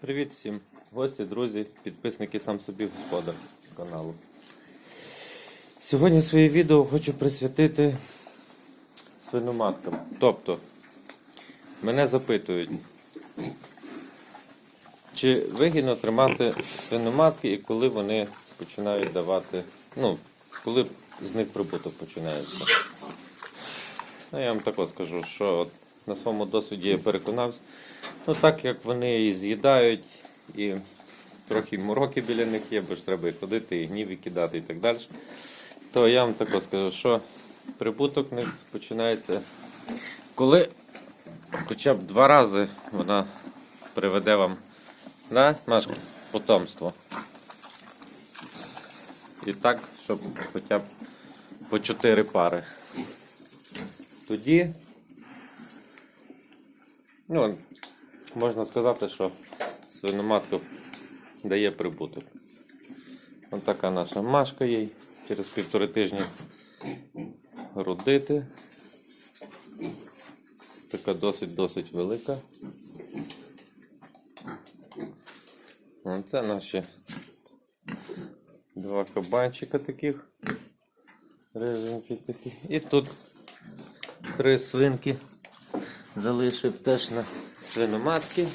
Привіт всім, гості, друзі, підписники сам собі господар каналу. Сьогодні своє відео хочу присвятити свиноматкам. Тобто, мене запитують, чи вигідно тримати свиноматки і коли вони починають давати, ну, коли з них прибуток починається. Ну, я вам також скажу, що от на своєму досвіді я переконався. Ну так як вони і з'їдають, і трохи мороки біля них є, бо ж треба і ходити, і гнів кидати і так далі. То я вам також скажу, що прибуток них починається, коли хоча б два рази вона приведе вам на Машка, потомство. І так, щоб хоча б по чотири пари. Тоді Ну, можна сказати, що свиноматка дає прибуток. Ось така наша машка їй. Через півтори тижні родити. Така досить-досить велика. Оце наші два кабанчика таких. Риженькі такі. І тут три свинки залишив теж на свиноматки.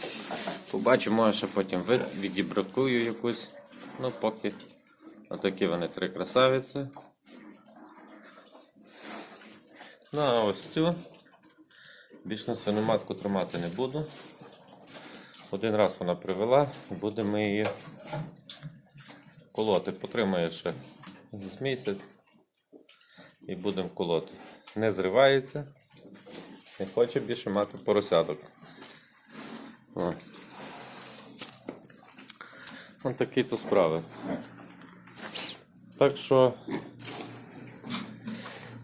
Побачу, може ще потім відібракую якусь. Ну, поки отакі вони три красавиці. Ну, а ось цю. Більш на свиноматку тримати не буду. Один раз вона привела, будемо її колоти. Потримає ще місяць і будемо колоти. Не зривається. Не хоче більше мати поросяток. О. Ось такі то справи. Так що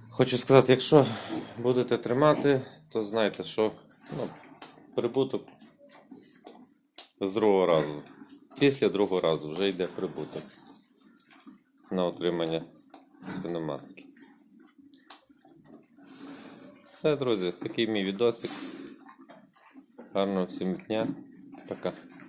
хочу сказати, якщо будете тримати, то знайте, що ну, прибуток з другого разу. Після другого разу вже йде прибуток на отримання свиноматки. Все, друзі, такий мій відосик. Гарного всім дня. Пока.